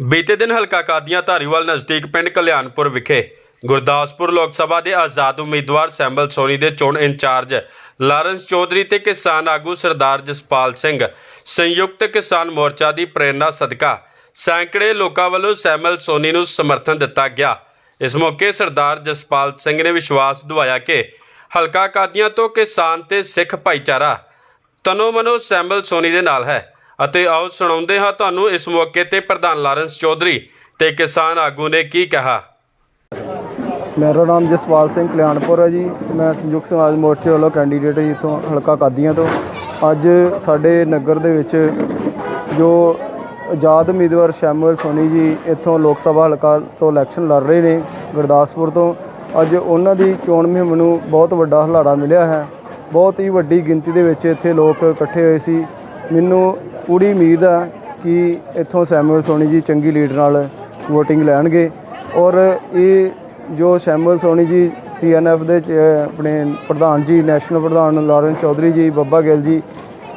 ਬੀਤੇ ਦਿਨ ਹਲਕਾ ਕਾਦੀਆਂ ਧਾਰੀਵਾਲ ਨਜ਼ਦੀਕ ਪਿੰਡ ਕਲਿਆਣਪੁਰ ਵਿਖੇ ਗੁਰਦਾਸਪੁਰ ਲੋਕ ਸਭਾ ਦੇ ਆਜ਼ਾਦ ਉਮੀਦਵਾਰ ਸੈਂਬਲ ਸੋਨੀ ਦੇ ਚੋਣ ਇੰਚਾਰਜ ਲਾਰੈਂਸ ਚੌਧਰੀ ਤੇ ਕਿਸਾਨ ਆਗੂ ਸਰਦਾਰ ਜਸਪਾਲ ਸਿੰਘ, ਸੰਯੁਕਤ ਕਿਸਾਨ ਮੋਰਚਾ ਦੀ ਪ੍ਰੇਰਣਾ ਸਦਕਾ ਸੈਂਕੜੇ ਲੋਕਾਂ ਵੱਲੋਂ ਸੈਂਬਲ ਸੋਨੀ ਨੂੰ ਸਮਰਥਨ ਦਿੱਤਾ ਗਿਆ। ਇਸ ਮੌਕੇ ਸਰਦਾਰ ਜਸਪਾਲ ਸਿੰਘ ਨੇ ਵਿਸ਼ਵਾਸ ਦਿਵਾਇਆ ਕਿ ਹਲਕਾ ਕਾਦੀਆਂ ਤੋਂ ਕਿਸਾਨ ਤੇ ਸਿੱਖ ਭਾਈਚਾਰਾ ਤਨੋ ਮਨੋ ਸੈਂਬਲ ਸੋਨੀ ਦੇ ਨਾਲ ਹੈ। ਅਤੇ ਆਓ ਸੁਣਾਉਂਦੇ ਹਾਂ ਤੁਹਾਨੂੰ ਇਸ ਮੌਕੇ ਤੇ ਪ੍ਰਧਾਨ ਲਾਰੈਂਸ ਚੌਧਰੀ ਤੇ ਕਿਸਾਨ ਆਗੂ ਨੇ ਕੀ ਕਿਹਾ। ਮੇਰਾ ਨਾਮ ਜਸਪਾਲ ਸਿੰਘ ਕਲਿਆਣਪੁਰ ਹੈ ਜੀ। ਮੈਂ ਸੰਯੁਕਤ ਸਮਾਜ ਮੋਰਚੇ ਵੱਲੋਂ ਕੈਂਡੀਡੇਟ ਜੀ ਇੱਥੋਂ ਹਲਕਾ ਕਾਦੀਆਂ ਤੋਂ। ਅੱਜ ਸਾਡੇ ਨਗਰ ਦੇ ਵਿੱਚ ਜੋ ਆਜ਼ਾਦ ਉਮੀਦਵਾਰ ਸ਼ੈਮੂਅਲ ਸੋਨੀ ਜੀ ਇੱਥੋਂ ਲੋਕ ਸਭਾ ਹਲਕਾ ਤੋਂ ਇਲੈਕਸ਼ਨ ਲੜ ਰਹੇ ਨੇ ਗੁਰਦਾਸਪੁਰ ਤੋਂ। ਅੱਜ ਉਹਨਾਂ ਦੀ ਚੋਣ ਮੁਹਿੰਮ ਨੂੰ ਬਹੁਤ ਵੱਡਾ ਹਲਾੜਾ ਮਿਲਿਆ ਹੈ। ਬਹੁਤ ਹੀ ਵੱਡੀ ਗਿਣਤੀ ਦੇ ਵਿੱਚ ਇੱਥੇ ਲੋਕ ਇਕੱਠੇ ਹੋਏ ਸੀ। ਮੈਨੂੰ ਪੂਰੀ ਉਮੀਦ ਆ ਕਿ ਇੱਥੋਂ ਸੈਮੂਅਲ ਸੋਨੀ ਜੀ ਚੰਗੀ ਲੀਡ ਨਾਲ VOTING ਲੈਣਗੇ ਔਰ ਇਹ ਜੋ ਸ਼ੈਮਲ ਸੋਨੀ ਜੀ ਸੀਐਨਐਫ ਦੇ ਚ- ਆਪਣੇ ਪ੍ਰਧਾਨ ਜੀ ਨੈਸ਼ਨਲ ਪ੍ਰਧਾਨ ਲਾਰੈਂਸ ਚੌਧਰੀ ਜੀ ਬੱਬਾ ਗਿੱਲ ਜੀ,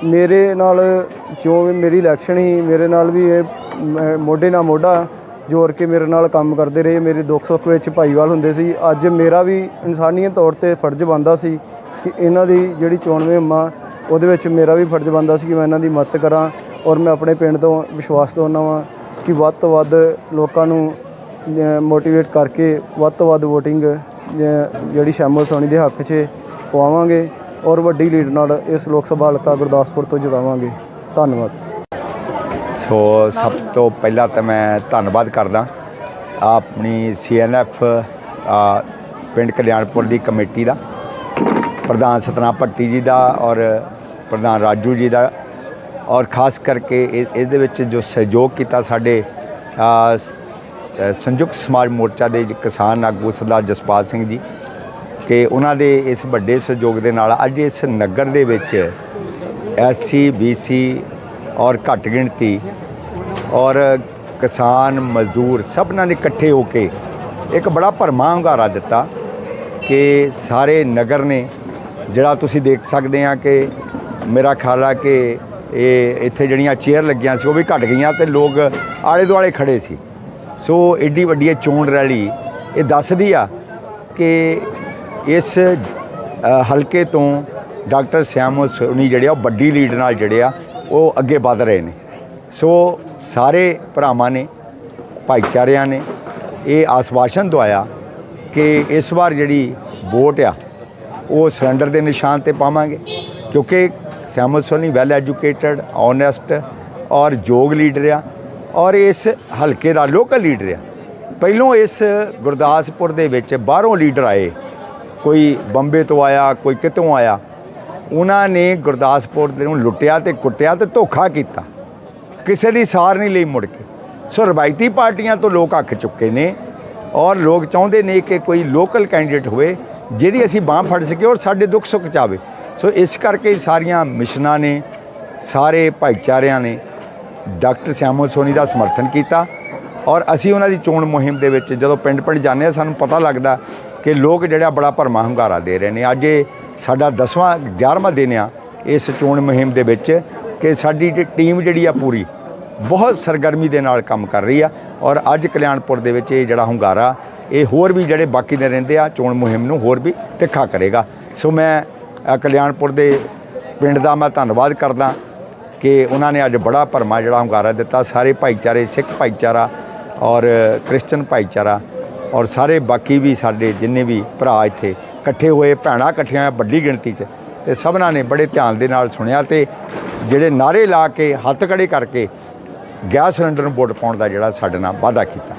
ਮੇਰੇ ਨਾਲ ਜੋ ਵੀ ਮੇਰੀ ਇਲੈਕਸ਼ਨ ਹੀ ਮੇਰੇ ਨਾਲ ਵੀ ਇਹ ਮੋਢੇ ਨਾਲ ਮੋਢਾ ਜੋੜ ਕੇ ਮੇਰੇ ਨਾਲ ਕੰਮ ਕਰਦੇ ਰਹੇ। ਮੇਰੇ ਦੁੱਖ ਸੁੱਖ ਵਿੱਚ ਭਾਈਵਾਲ ਹੁੰਦੇ ਸੀ। ਅੱਜ ਮੇਰਾ ਵੀ ਇਨਸਾਨੀਅਤ ਤੌਰ ਤੇ ਫਰਜ਼ ਬਣਦਾ ਸੀ ਕਿ ਇਹਨਾਂ ਦੀ ਜਿਹੜੀ ਚੋਣ ਮੁਹਿੰਮ ਉਹਦੇ ਵਿੱਚ ਮੇਰਾ ਵੀ ਫਰਜ਼ ਬਣਦਾ ਸੀ ਕਿ ਮੈਂ ਇਹਨਾਂ ਦੀ ਮਦਦ ਕਰਾਂ ਔਰ ਮੈਂ ਆਪਣੇ ਪਿੰਡ ਤੋਂ ਵਿਸ਼ਵਾਸ ਦਿਵਾਉਂਦਾ ਵਾਂ ਕਿ ਵੱਧ ਤੋਂ ਵੱਧ ਲੋਕਾਂ ਨੂੰ ਮੋਟੀਵੇਟ ਕਰਕੇ ਵੱਧ ਤੋਂ ਵੱਧ VOTING ਜਿਹੜੀ ਸ਼ਾਮਲ ਸੋਨੀ ਦੇ ਹੱਕ 'ਚ ਪਵਾਵਾਂਗੇ ਔਰ ਵੱਡੀ ਲੀਡ ਨਾਲ ਇਸ ਲੋਕ ਸਭਾ ਹਲਕਾ ਗੁਰਦਾਸਪੁਰ ਤੋਂ ਜਿਤਾਵਾਂਗੇ। ਧੰਨਵਾਦ। ਸੋ ਸਭ ਤੋਂ ਪਹਿਲਾਂ ਤਾਂ ਮੈਂ ਧੰਨਵਾਦ ਕਰਦਾ ਆਪਣੀ ਸੀਐਨਐਫ ਪਿੰਡ ਕਲਿਆਣਪੁਰ ਦੀ ਕਮੇਟੀ ਦਾ, ਪ੍ਰਧਾਨ ਸਤਨਾਮ ਭੱਟੀ ਜੀ ਦਾ ਔਰ ਪ੍ਰਧਾਨ ਰਾਜੂ ਜੀ ਦਾ ਔਰ ਖਾਸ ਕਰਕੇ ਇਹ- ਇਹਦੇ ਵਿੱਚ ਜੋ ਸਹਿਯੋਗ ਕੀਤਾ ਸਾਡੇ ਸੰਯੁਕਤ ਸਮਾਜ ਮੋਰਚਾ ਦੇ ਕਿਸਾਨ ਆਗੂ ਸਰਦਾਰ ਜਸਪਾਲ ਸਿੰਘ ਜੀ, ਕਿ ਉਹਨਾਂ ਦੇ ਇਸ ਵੱਡੇ ਸਹਿਯੋਗ ਦੇ ਨਾਲ ਅੱਜ ਇਸ ਨਗਰ ਦੇ ਵਿੱਚ ਐਸਸੀ ਬੀਸੀ ਔਰ ਘੱਟ ਗਿਣਤੀ ਔਰ ਕਿਸਾਨ ਮਜ਼ਦੂਰ ਸਭਨਾਂ ਨੇ ਇਕੱਠੇ ਹੋ ਕੇ ਇੱਕ ਬੜਾ ਭਰਮਾ ਹੁੰਗਾਰਾ ਦਿੱਤਾ ਕਿ ਸਾਰੇ ਨਗਰ ਨੇ, ਜਿਹੜਾ ਤੁਸੀਂ ਦੇਖ ਸਕਦੇ ਆ ਕਿ ਮੇਰਾ ਖਿਆਲ ਆ ਕਿ ਇਹ ਇੱਥੇ ਜਿਹੜੀਆਂ ਚੇਅਰ ਲੱਗੀਆਂ ਸੀ, ਉਹ ਵੀ ਘਟ ਗਈਆਂ ਤੇ ਲੋਕ ਆਲੇ ਦੁਆਲੇ ਖੜੇ ਸੀ। ਸੋ ਐਡੀ ਵੱਡੀ ਚੋਣ ਰੈਲੀ ਇਹ ਦੱਸਦੀ ਆ ਕਿ ਇਸ ਹਲਕੇ ਤੋਂ ਡਾਕਟਰ ਸਿਆਮੋ ਸੋਨੀ ਜਿਹੜੇ ਆ, ਉਹ ਵੱਡੀ ਲੀਡ ਨਾਲ ਜਿਹੜੇ ਆ, ਉਹ ਅੱਗੇ ਵਧ ਰਹੇ ਨੇ। ਸੋ ਸਾਰੇ ਭਰਾਵਾਂ ਨੇ, ਭਾਈਚਾਰਿਆਂ ਨੇ ਇਹ ਆਸਵਾਸ਼ਨ ਦਵਾਇਆ ਕਿ ਇਸ ਵਾਰ ਜਿਹੜੀ ਵੋਟ ਆ, ਉਹ ਸਿਲੰਡਰ ਦੇ ਨਿਸ਼ਾਨ ਤੇ ਪਾਵਾਂਗੇ, ਕਿਉਂਕਿ ਸਿਆਮੋ ਸੋਨੀ ਵੈਲ ਐਜੂਕੇਟਡ ਓਨੈਸਟ ਔਰ ਯੋਗ ਲੀਡਰ ਆ ਔਰ ਇਸ ਹਲਕੇ ਦਾ ਲੋਕਲ ਲੀਡਰ ਆ ਪਹਿਲੋਂ ਇਸ ਗੁਰਦਾਸਪੁਰ ਦੇ ਵਿੱਚ ਬਾਹਰੋਂ ਲੀਡਰ ਆਏ ਕੋਈ ਬੰਬੇ ਤੋਂ ਆਇਆ ਕੋਈ ਕਿਤੋਂ ਆਇਆ ਉਹਨਾਂ ਨੇ ਗੁਰਦਾਸਪੁਰ ਦੇ ਨੂੰ ਲੁੱਟਿਆ ਤੇ ਕੁੱਟਿਆ ਤੇ ਧੋਖਾ ਕੀਤਾ ਕਿਸੇ ਦੀ ਸਾਰ ਨਹੀਂ ਲਈ ਮੁੜ ਕੇ ਸੋ ਰਵਾਇਤੀ ਪਾਰਟੀਆਂ ਤੋਂ ਲੋਕ ਅੱਖ ਚੁੱਕੇ ਨੇ ਔਰ ਲੋਕ ਚਾਹੁੰਦੇ ਨੇ ਕਿ ਕੋਈ ਲੋਕਲ ਕੈਂਡੀਡੇਟ ਹੋਵੇ ਜਿਹਦੀ ਅਸੀਂ ਬਾਹ ਫੜ ਸਕੀਏ ਔਰ ਸਾਡੇ ਦੁੱਖ ਸੁੱਖ ਚਾਵੇ ਸੋ ਇਸ ਕਰਕੇ ਸਾਰੀਆਂ ਮਿਸ਼ਨਾਂ ਨੇ, ਸਾਰੇ ਭਾਈਚਾਰਿਆਂ ਨੇ ਡਾਕਟਰ ਸਿਆਮੋ ਸੋਨੀ ਦਾ ਸਮਰਥਨ ਕੀਤਾ ਔਰ ਅਸੀਂ ਉਹਨਾਂ ਦੀ ਚੋਣ ਮੁਹਿੰਮ ਦੇ ਵਿੱਚ ਜਦੋਂ ਪਿੰਡ ਪਿੰਡ ਜਾਂਦੇ ਹਾਂ, ਸਾਨੂੰ ਪਤਾ ਲੱਗਦਾ ਕਿ ਲੋਕ ਜਿਹੜਾ ਬੜਾ ਭਰਮਾ ਹੁੰਗਾਰਾ ਦੇ ਰਹੇ ਨੇ। ਅੱਜ ਇਹ ਸਾਡਾ 10ਵਾਂ 11ਵਾਂ ਦਿਨ ਆ ਇਸ ਚੋਣ ਮੁਹਿੰਮ ਦੇ ਵਿੱਚ ਕਿ ਸਾਡੀ ਟੀਮ ਜਿਹੜੀ ਆ ਪੂਰੀ ਬਹੁਤ ਸਰਗਰਮੀ ਦੇ ਨਾਲ ਕੰਮ ਕਰ ਰਹੀ ਆ ਔਰ ਅੱਜ ਕਲਿਆਣਪੁਰ ਦੇ ਵਿੱਚ ਇਹ ਜਿਹੜਾ ਹੁੰਗਾਰਾ, ਇਹ ਹੋਰ ਵੀ ਜਿਹੜੇ ਬਾਕੀ ਦੇ ਰਹਿੰਦੇ ਆ ਚੋਣ ਮੁਹਿੰਮ ਨੂੰ ਹੋਰ ਵੀ ਤਿੱਖਾ ਕਰੇਗਾ। ਸੋ ਮੈਂ ਕਲਿਆਣਪੁਰ ਦੇ ਪਿੰਡ ਦਾ ਮੈਂ ਧੰਨਵਾਦ ਕਰਦਾ ਕਿ ਉਹਨਾਂ ਨੇ ਅੱਜ ਬੜਾ ਭਰਮਾ ਜਿਹੜਾ ਹੁੰਗਾਰਾ ਦਿੱਤਾ। ਸਾਰੇ ਭਾਈਚਾਰੇ, ਸਿੱਖ ਭਾਈਚਾਰਾ ਔਰ ਕ੍ਰਿਸਚਨ ਭਾਈਚਾਰਾ ਔਰ ਸਾਰੇ ਬਾਕੀ ਵੀ ਸਾਡੇ ਜਿੰਨੇ ਵੀ ਭਰਾ ਇੱਥੇ ਇਕੱਠੇ ਹੋਏ, ਭੈਣਾਂ ਇਕੱਠੀਆਂ ਹੋਈਆਂ ਵੱਡੀ ਗਿਣਤੀ 'ਚ ਤੇ ਸਭਨਾਂ ਨੇ ਬੜੇ ਧਿਆਨ ਦੇ ਨਾਲ ਸੁਣਿਆ ਤੇ ਜਿਹੜੇ ਨਾਰੇ ਲਾ ਕੇ, ਹੱਥ ਖੜੇ ਕਰਕੇ ਗੈਸ ਸਿਲੰਡਰ ਨੂੰ ਵੋਟ ਪਾਉਣ ਦਾ ਜਿਹੜਾ ਸਾਡੇ ਨਾਲ ਵਾਅਦਾ ਕੀਤਾ।